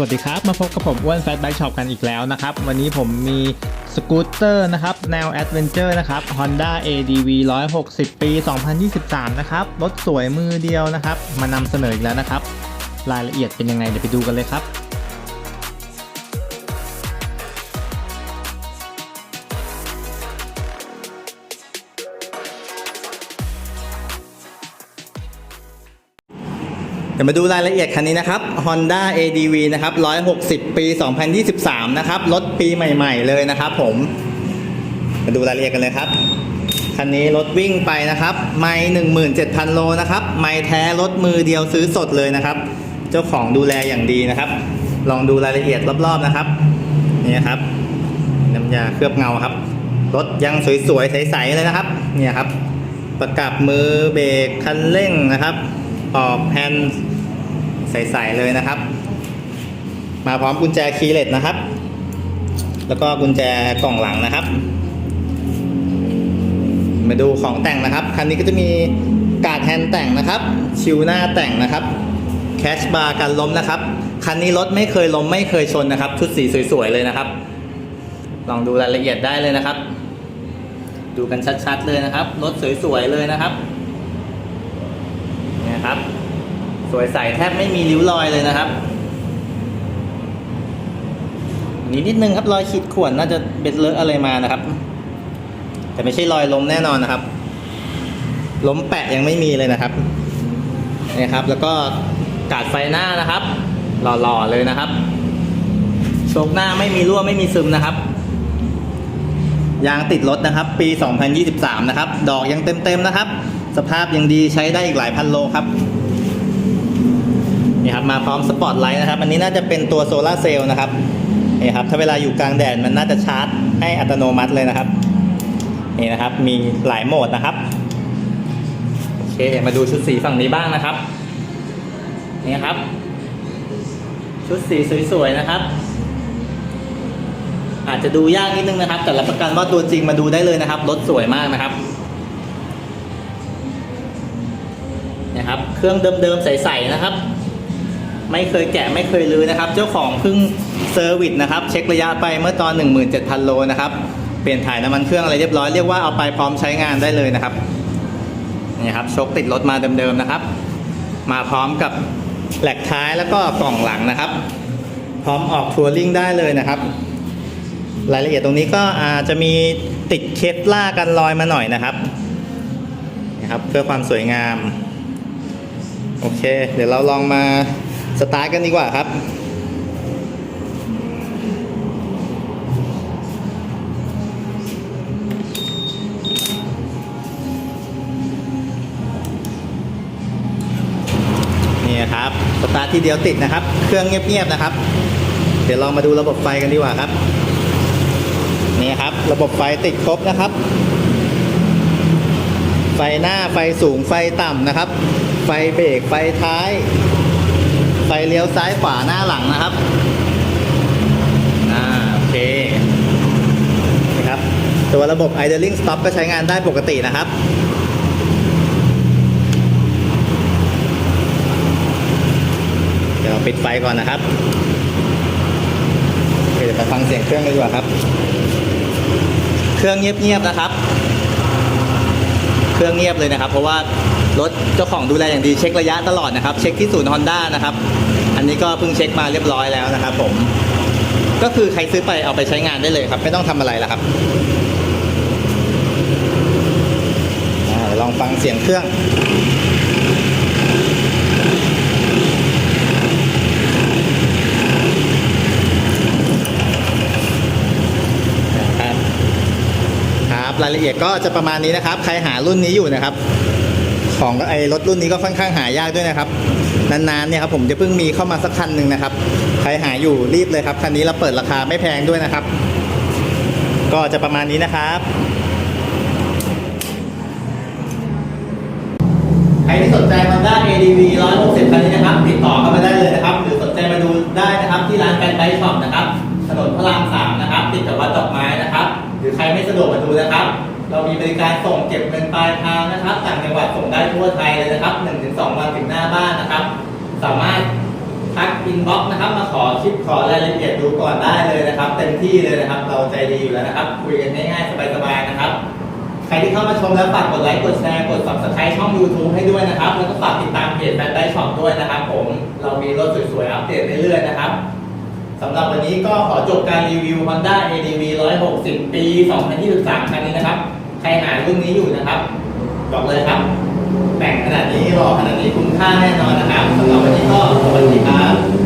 วัสดีครับ มาพบกับผมอ้วนแฟตไบค์ช็อปกันอีกแล้วนะครับ วันนี้ผมมีสกูตเตอร์นะครับ แนวแอดเวนเจอร์นะครับ Honda ADV 160 ปี 2023 นะครับ รถสวยมือเดียวนะครับ มานำเสนออีกแล้วนะครับ รายละเอียดเป็นยังไงเดี๋ยวไปดูกันเลยครับ ดี๋ยวมาดูรายละเอียดคันนี้นะครับ Honda ADV นะครับ 160 ปี 2023 นะครับ รถปีใหม่ ๆ เลยนะครับผม มาดูรายละเอียดกันเลยครับ คันนี้รถวิ่งไปนะครับ ไม่17,000 โลนะครับ ไม่แท้รถมือเดียวซื้อสดเลยนะครับ เจ้าของดูแลอย่างดีนะครับ ลองดูรายละเอียดรอบๆนะครับ นี่ครับ น้ำยาเคลือบเงาครับ รถยังสวยๆ ใสๆ เลยนะครับ เนี่ยครับ ประกับมือเบรกคันเร่งนะครับออกแฮนด์ ใสๆเลยนะครับ มาพร้อมกุญแจคีย์เลสนะครับ แล้วก็กุญแจกล่องหลังนะครับ มาดูของแต่งนะครับ คันนี้ก็จะมีกาดแฮนด์แต่งนะครับ ชิวหน้าแต่งนะครับ แคชบาร์กันล้มนะครับ คันนี้รถไม่เคยล้มไม่เคยชนนะครับ ชุดสีสวยๆเลยนะครับ ลองดูรายละเอียดได้เลยนะครับ ดูกันชัดๆเลยนะครับ รถสวยๆเลยนะครับเนี่ยครับ สวยใสแทบไม่มีริ้วรอยเลยนะครับนี้นิดนึงครับรอยขีดข่วนน่าจะเบ็ดเลอะอะไรมานะครับ แต่ไม่ใช่รอยล้มแน่นอนนะครับ ล้มแปะยังไม่มีเลยนะครับนี่ครับ แล้วก็กาดไฟหน้านะครับ หล่อๆเลยนะครับโชคหน้าไม่มีรั่วไม่มีซึมนะครับยางติดรถนะครับ ปี 2023 นะครับ ดอกยังเต็มๆนะครับ สภาพยังดีใช้ได้อีกหลายพันโลครับ นี่ครับมาพร้อมสปอตไลท์นะครับ อันนี้น่าจะเป็นตัวโซลาเซลล์นะครับนี่ครับถ้าเวลาอยู่กลางแดดมันน่าจะชาร์จให้อัตโนมัติเลยนะครับนี่นะครับมีหลายโหมดนะครับโอเคมาดูชุดสีฝั่งนี้บ้างนะครับนี่ครับ ชุดสีสวยๆนะครับ อาจจะดูยากนิดนึงนะครับ แต่รับประกันว่าตัวจริงมาดูได้เลยนะครับรถสวยมากนะครับนะครับ เครื่องเดิมๆใสๆนะครับ ไม่เคยแกะไม่เคยลื้อนะครับ เจ้าของเพิ่งเซอร์วิสนะครับเช็คระยะไปเมื่อตอน 17,000 โลนะครับเปลี่ยนถ่ายน้ำมันเครื่องอะไรเรียบร้อยเรียกว่าเอาไปพร้อมใช้งานได้เลยนะครับนี่ครับชคติดรถมาเดิมๆนะครับ มาพร้อมกับแหลกท้ายแล้วก็กล่องหลังนะครับ พร้อมออกทัวริงได้เลยนะครับ รายละเอียดตรงนี้ก็อาจจะมีติดเคปล่ากันรอยมาหน่อยนะครับนะครับ เพื่อความสวยงาม โอเค เดี๋ยวเราลองมา สตาร์ทกันดีกว่าครับ นี่ครับ สตาร์ททีเดียวติดนะครับ เครื่องเงียบๆนะครับ เดี๋ยวลองมาดูระบบไฟกันดีกว่าครับ นี่ครับ ระบบไฟติดครบนะครับ ไฟหน้าไฟสูงไฟต่ำนะครับ ไฟเบรกไฟท้าย ฟเลี้ยวซ้ายขวาหน้าหลังนะครับ อ่าโอเคนี่ครับ ตัวระบบ idling stop ก็ใช้งานได้ปกตินะครับเดี๋ยวปิดไฟก่อนนะครับเดี๋ยวไปฟังเสียงเครื่องดีกว่าครับ เครื่องเงียบๆนะครับ เครื่องเงียบเลยนะครับ เพราะว่า รถเจ้าของดูแลอย่างดีเช็คระยะตลอดนะครับ เช็คที่ศูนย์ฮอนด้านะครับ อันนี้ก็เพิ่งเช็คมาเรียบร้อยแล้วนะครับ ผม ก็คือใครซื้อไปเอาไปใช้งานได้เลยครับ ไม่ต้องทำอะไรแล้วครับอลองฟังเสียงเครื่องครับรายละเอียดก็จะประมาณนี้นะครับ ใครหารุ่นนี้อยู่นะครับ ของไอ้รถรุ่นนี้ก็ค่อนข้างหายากด้วยนะครับ นานๆเนี่ยครับผมจะเพิ่งมีเข้ามาสักคันหนึ่งนะครับ ใครหาอยู่รีบเลยครับ คันนี้เราเปิดราคาไม่แพงด้วยนะครับ ก็จะประมาณนี้นะครับใครที่สนใจ Honda ADV 160คันนี้นะครับ ติดต่อเข้ามาได้เลยนะครับ หรือสนใจมาดูได้นะครับที่ร้านแฟนไบค์ช็อปนะครับถนนพระรามสามนะครับ ติดกับวัดดอกไม้นะครับ หรือใครไม่สะดวกมาดูนะครับ เรามีบริการส่งเก็บเงินปลายทางนะครับต่างจังหวัดส่งได้ทั่วไทยเลยนะครับ1-2วันถึงหน้าบ้านนะครับ สามารถทักอินบ็อกซ์นะครับมาขอคลิปขอรายละเอียดดูก่อนได้เลยนะครับ เต็มที่เลยนะครับ เราใจดีอยู่แล้วนะครับ คุยกันง่ายๆสบายๆนะครับ ใครที่เข้ามาชมแล้วฝากกดไลค์กดแชร์กด subscribe ช่อง YouTube ให้ด้วยนะครับ แล้วก็ฝากติดตามเพจแฟนได้ช็อปด้วยนะครับ ผมเรามีรถสวยๆอัปเดตเรื่อยๆนะครับสำหรับวันนี้ก็ขอจบการรีวิว Honda ADV 160 ปี 2023 คันนี้นะครับ ใครหารุ่นนี้อยู่นะครับ บอกเลยครับ แต่งขนาดนี้หล่อขนาดนี้คุ้มค่าแน่นอนนะครับสำหรับวันนี้ก็สวัสดีครับ